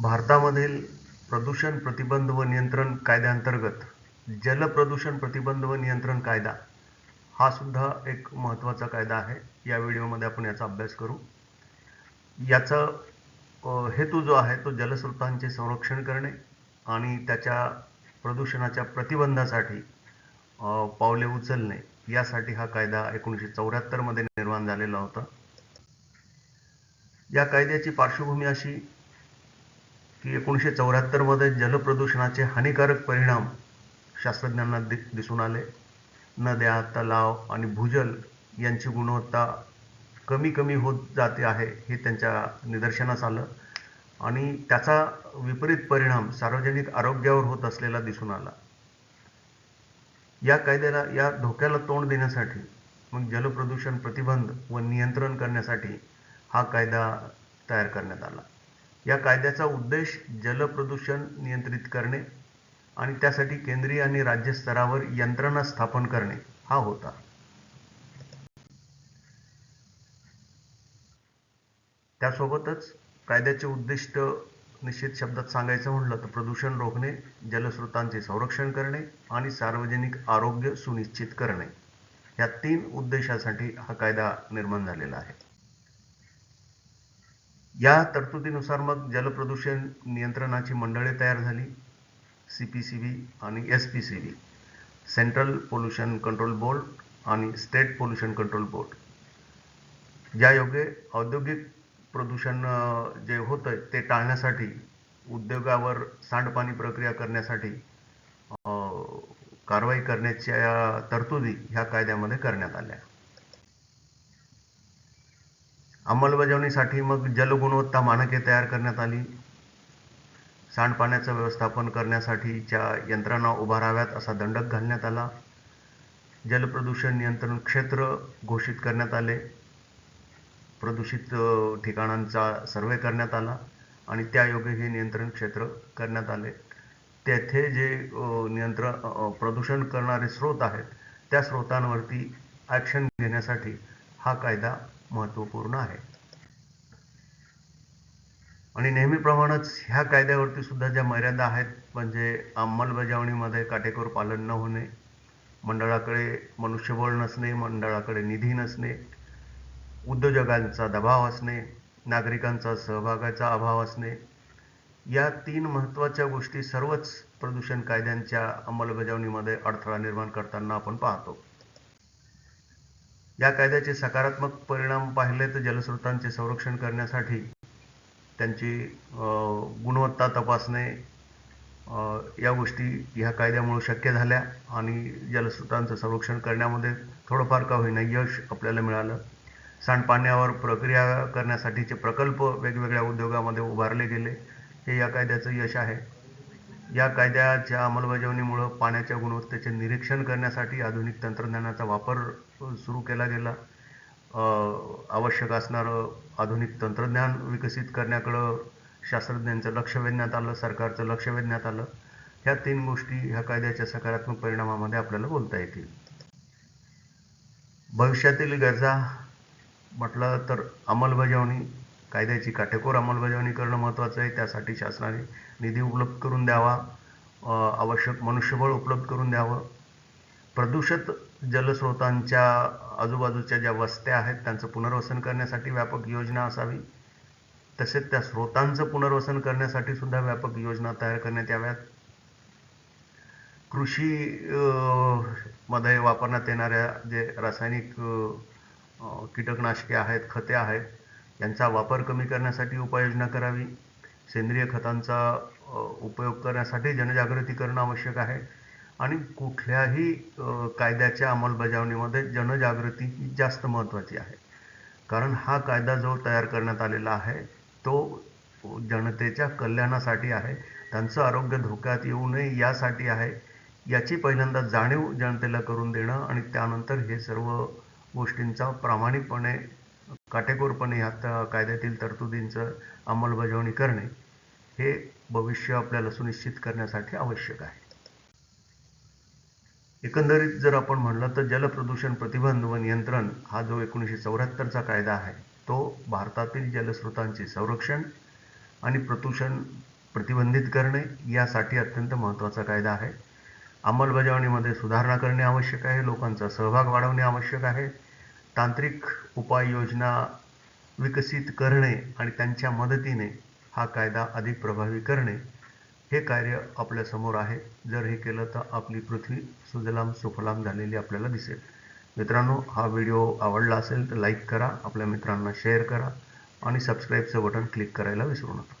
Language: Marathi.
भारतामधील प्रदूषण प्रतिबंध व नियंत्रण कायद्याअंतर्गत जलप्रदूषण प्रतिबंध व नियंत्रण कायदा हा सुद्धा एक महत्त्वाचा कायदा आहे. या व्हिडिओमध्ये आपण याचा अभ्यास करू. याचा हेतू जो आहे तो जलस्रोतांचे संरक्षण करणे आणि त्याच्या प्रदूषणाच्या प्रतिबंधासाठी पावले उचलणे यासाठी हा कायदा एकोणीसशे चौऱ्याहत्तरमध्ये निर्माण झालेला होता. या कायद्याची पार्श्वभूमी अशी की एकोणीसशे चौऱ्याहत्तरमध्ये जलप्रदूषणाचे हानिकारक परिणाम शास्त्रज्ञांना दि दिसून आले. नद्या तलाव आणि भूजल यांची गुणवत्ता कमी कमी होत जाते आहे हे त्यांच्या निदर्शनास आलं. आणि त्याचा विपरीत परिणाम सार्वजनिक आरोग्यावर होत असलेला दिसून आला. या कायद्याला या धोक्याला तोंड देण्यासाठी मग जलप्रदूषण प्रतिबंध व नियंत्रण करण्यासाठी हा कायदा तयार करण्यात आला. या कायद्याचा उद्देश जलप्रदूषण नियंत्रित करणे आणि त्यासाठी केंद्रीय आणि राज्य स्तरावर यंत्रणा स्थापन करणे हा होता. त्यासोबतच कायद्याचे उद्दिष्ट निश्चित शब्दात सांगायचं म्हटलं तर प्रदूषण रोखणे जलस्रोतांचे संरक्षण करणे आणि सार्वजनिक आरोग्य सुनिश्चित करणे. या तीन उद्देशासाठी हा कायदा निर्माण झालेला आहे. या तरतुदीनुसार मग जलप्रदूषण नियंत्रणाची मंडळे तयार झाली. सी पी सी बी आणि S P C B central pollution control board आणि स्टेट पोल्युशन कंट्रोल बोर्ड ज्यायोगे औद्योगिक प्रदूषण जे होतं ते टाळण्यासाठी उद्योगावर सांडपाणी प्रक्रिया करण्यासाठी कारवाई करण्याच्या तरतुदी ह्या कायद्यामध्ये करण्यात आल्या. अंमलबजावणीसाठी मग जलगुणवत्ता मानके तयार करण्यात आली. सांडपाण्याचं व्यवस्थापन करण्यासाठीच्या यंत्रणा उभाराव्यात असा दंडक घालण्यात आला. जलप्रदूषण नियंत्रण क्षेत्र घोषित करण्यात आले. प्रदूषित ठिकाणांचा सर्वे करण्यात आला आणि त्यायोगे हे नियंत्रण क्षेत्र करण्यात आले. तेथे जे नियंत्रण प्रदूषण करणारे स्रोत आहेत त्या स्रोतांवरती ॲक्शन घेण्यासाठी हा कायदा महत्त्वपूर्ण आहे. आणि नेहमीप्रमाणेच ह्या कायद्यावरती सुद्धा ज्या मर्यादा आहेत म्हणजे अंमलबजावणीमध्ये काटेकोर पालन न होणे मंडळाकडे मनुष्यबळ नसणे मंडळाकडे निधी नसणे उद्योजकांचा दबाव असणे नागरिकांचा सहभागाचा अभाव असणे या तीन महत्त्वाच्या गोष्टी सर्वच प्रदूषण कायद्यांच्या अंमलबजावणीमध्ये अडथळा निर्माण करताना आपण पाहतो. या कायद्याचे सकारात्मक परिणाम पाहिले तर जलस्रोतांचे संरक्षण करण्यासाठी त्यांची गुणवत्ता तपासणे या गोष्टी ह्या कायद्यामुळे शक्य झाल्या आणि जलस्रोतांचं संरक्षण करण्यामध्ये थोडंफार का होईना यश आपल्याला मिळालं. सांडपाण्यावर प्रक्रिया करण्यासाठीचे प्रकल्प वेगवेगळ्या उद्योगामध्ये उभारले गेले. हे या कायद्याचं यश आहे. या कायद्याच्या अंमलबजावणीमुळं पाण्याच्या गुणवत्तेचे निरीक्षण करण्यासाठी आधुनिक तंत्रज्ञानाचा वापर सुरू केला गेला. आवश्यक असणारं आधुनिक तंत्रज्ञान विकसित करण्याकडं शास्त्रज्ञांचं लक्ष वेधण्यात आलं सरकारचं लक्ष वेधण्यात आलं. ह्या तीन गोष्टी ह्या कायद्याच्या सकारात्मक परिणामामध्ये आपल्याला बोलता येतील. भविष्यातील गरजा म्हटलं तर अंमलबजावणी कायद्याची काटेकोर अंमलबजावणी करणं महत्त्वाचं आहे. त्यासाठी शासनाने निधी उपलब्ध करून द्यावा. आवश्यक मनुष्यबळ उपलब्ध करून द्यावं. प्रदूषित जलस्रोतांच्या आजूबाजूच्या ज्या वस्त्या आहेत त्यांचं पुनर्वसन करण्यासाठी व्यापक योजना असावी. तसेच त्या स्रोतांचं पुनर्वसन करण्यासाठी सुद्धा व्यापक योजना तयार करण्यात याव्यात. कृषी मध्ये वापरण्यात येणाऱ्या जे रासायनिक कीटकनाशके आहेत खते आहेत यांचा वापर कमी करण्यासाठी उपाययोजना करावी. सेंद्रिय खतांचा उपयोग करण्यासाठी जनजागृती करणं आवश्यक आहे. आणि कुठल्याही कायद्याच्या अंमलबजावणीमध्ये जनजागृती ही जास्त महत्त्वाची आहे. कारण हा कायदा जो तयार करण्यात आलेला आहे तो जनतेच्या कल्याणासाठी आहे. त्यांचं आरोग्य धोक्यात येऊ नये यासाठी आहे. याची पहिल्यांदा जाणीव जनतेला करून देणं आणि त्यानंतर हे सर्व गोष्टींचा प्रामाणिकपणे काटेकोरपणे ह्या त्या कायद्यातील तरतुदींचं अंमलबजावणी करणे हे भविष्य आपल्याला सुनिश्चित करण्यासाठी आवश्यक आहे. एकंदरीत जर आपण म्हणलं तर जलप्रदूषण प्रतिबंध व नियंत्रण हा जो एकोणीसशे चौऱ्याहत्तरचा कायदा आहे तो भारतातील जलस्रोतांचे संरक्षण आणि प्रदूषण प्रतिबंधित करणे यासाठी अत्यंत महत्त्वाचा कायदा आहे. अंमलबजावणीमध्ये सुधारणा करणे आवश्यक आहे लोकांचा सहभाग वाढवणे आवश्यक आहे. तांत्रिक उपाययोजना विकसित करणे आणि त्यांच्या मदतीने हा कायदा अधिक प्रभावी करणे हे कार्य आपल्यासमोर आहे. जर हे केलं तर आपली पृथ्वी सुजलाम सुफलाम झालेली आपल्याला दिसेल. मित्रांनो हा व्हिडिओ आवडला असेल तर लाईक करा आपल्या मित्रांना शेअर करा आणि सबस्क्राईबचं बटन क्लिक करायला विसरू नका.